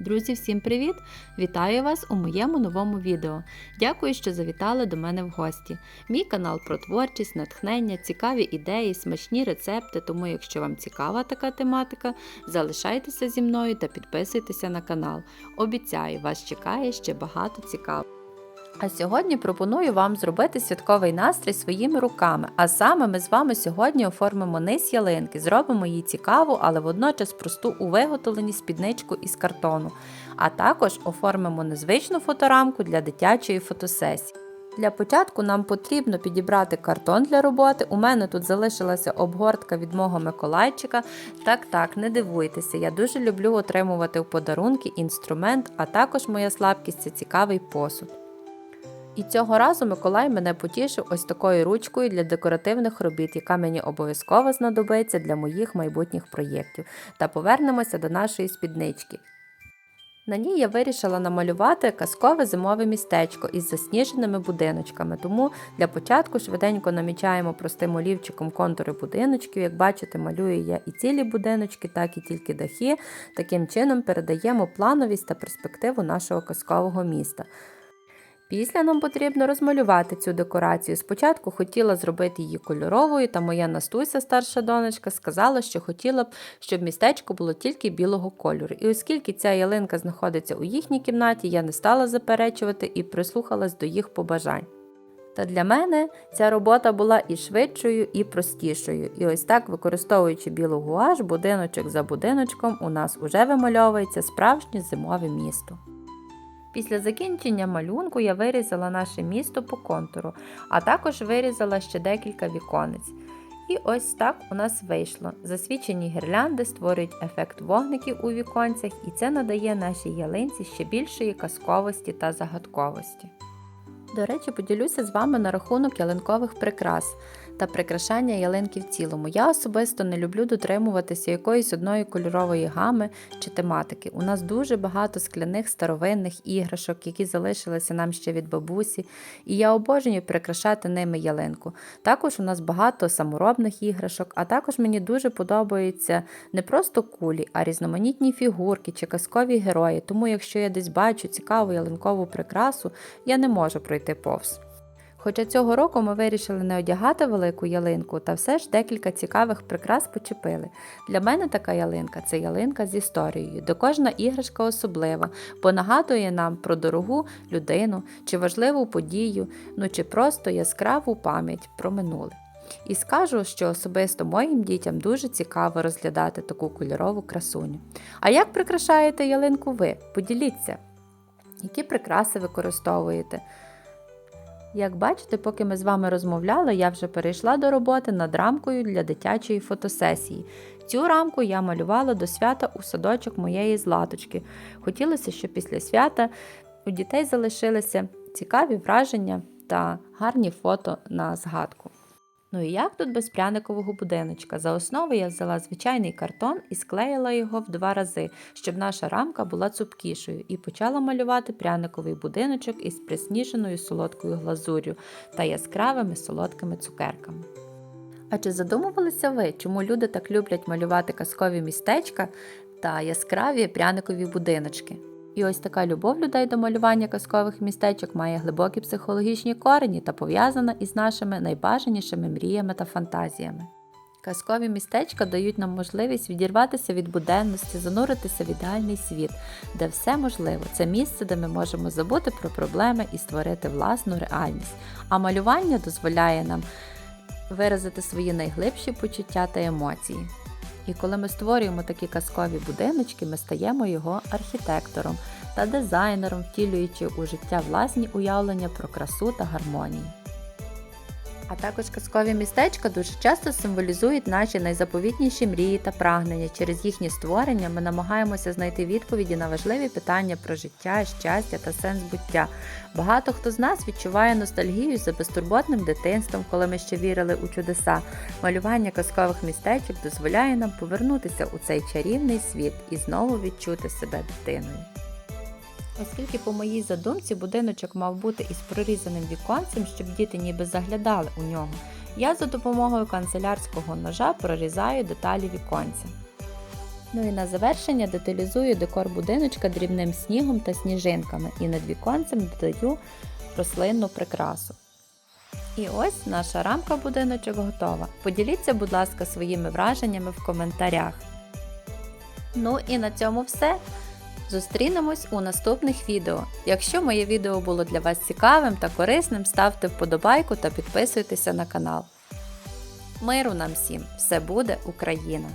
Друзі, всім привіт! Вітаю вас у моєму новому відео. Дякую, що завітали до мене в гості. Мій канал про творчість, натхнення, цікаві ідеї, смачні рецепти. Тому, якщо вам цікава така тематика, залишайтеся зі мною та підписуйтеся на канал. Обіцяю, вас чекає ще багато цікавого. А сьогодні пропоную вам зробити святковий настрій своїми руками. А саме ми з вами сьогодні оформимо низ ялинки, зробимо її цікаву, але водночас просту у виготовленні спідничку із картону. А також оформимо незвичну фоторамку для дитячої фотосесії. Для початку нам потрібно підібрати картон для роботи. У мене тут залишилася обгортка від мого Миколайчика. Так, так, не дивуйтеся, я дуже люблю отримувати в подарунки інструмент, а також моя слабкість це цікавий посуд. І цього разу Миколай мене потішив ось такою ручкою для декоративних робіт, яка мені обов'язково знадобиться для моїх майбутніх проєктів. Та повернемося до нашої спіднички. На ній я вирішила намалювати казкове зимове містечко із засніженими будиночками, тому для початку швиденько намічаємо простим олівчиком контури будиночків. Як бачите, малюю я і цілі будиночки, так і тільки дахи. Таким чином передаємо плановість та перспективу нашого казкового міста. Після нам потрібно розмалювати цю декорацію. Спочатку хотіла зробити її кольоровою, та моя Настуся, старша донечка, сказала, що хотіла б, щоб містечко було тільки білого кольору. І оскільки ця ялинка знаходиться у їхній кімнаті, я не стала заперечувати і прислухалась до їх побажань. Та для мене ця робота була і швидшою, і простішою. І ось так, використовуючи білу гуаш, будиночок за будиночком, у нас уже вимальовується справжнє зимове місто. Після закінчення малюнку я вирізала наше місто по контуру, а також вирізала ще декілька віконець. І ось так у нас вийшло. Засвічені гірлянди створюють ефект вогників у віконцях, і це надає нашій ялинці ще більшої казковості та загадковості. До речі, поділюся з вами на рахунок ялинкових прикрас та прикрашання ялинки в цілому. Я особисто не люблю дотримуватися якоїсь одної кольорової гами чи тематики. У нас дуже багато скляних старовинних іграшок, які залишилися нам ще від бабусі, і я обожнюю прикрашати ними ялинку. Також у нас багато саморобних іграшок, а також мені дуже подобаються не просто кулі, а різноманітні фігурки чи казкові герої. Тому, якщо я десь бачу цікаву ялинкову прикрасу, я не можу пройти повз. Хоча цього року ми вирішили не одягати велику ялинку, та все ж декілька цікавих прикрас почепили. Для мене така ялинка це ялинка з історією, де кожна іграшка особлива, бо нагадує нам про дорогу людину чи важливу подію, ну чи просто яскраву пам'ять про минуле. І скажу, що особисто моїм дітям дуже цікаво розглядати таку кольорову красуню. А як прикрашаєте ялинку ви? Поділіться, які прикраси використовуєте. Як бачите, поки ми з вами розмовляли, я вже перейшла до роботи над рамкою для дитячої фотосесії. Цю рамку я малювала до свята у садочок моєї златочки. Хотілося, щоб після свята у дітей залишилися цікаві враження та гарні фото на згадку. Ну і як тут без пряникового будиночка? За основу я взяла звичайний картон і склеїла його в два рази, щоб наша рамка була цупкішою, і почала малювати пряниковий будиночок із присніженою солодкою глазур'ю та яскравими солодкими цукерками. А чи задумувалися ви, чому люди так люблять малювати казкові містечка та яскраві пряникові будиночки? І ось така любов людей до малювання казкових містечок має глибокі психологічні корені та пов'язана із нашими найбажанішими мріями та фантазіями. Казкові містечка дають нам можливість відірватися від буденності, зануритися в ідеальний світ, де все можливо. Це місце, де ми можемо забути про проблеми і створити власну реальність. А малювання дозволяє нам виразити свої найглибші почуття та емоції. І коли ми створюємо такі казкові будиночки, ми стаємо його архітектором та дизайнером, втілюючи у життя власні уявлення про красу та гармонію. А також казкові містечка дуже часто символізують наші найзаповітніші мрії та прагнення. Через їхнє створення ми намагаємося знайти відповіді на важливі питання про життя, щастя та сенс буття. Багато хто з нас відчуває ностальгію за безтурботним дитинством, коли ми ще вірили у чудеса. Малювання казкових містечок дозволяє нам повернутися у цей чарівний світ і знову відчути себе дитиною. Оскільки, по моїй задумці, будиночок мав бути із прорізаним віконцем, щоб діти ніби заглядали у нього, я за допомогою канцелярського ножа прорізаю деталі віконця. Ну і на завершення деталізую декор будиночка дрібним снігом та сніжинками і над віконцем додаю рослинну прикрасу. І ось наша рамка будиночок готова. Поділіться, будь ласка, своїми враженнями в коментарях. Ну і на цьому все. Зустрінемось у наступних відео. Якщо моє відео було для вас цікавим та корисним, ставте вподобайку та підписуйтеся на канал. Миру нам всім! Все буде Україна!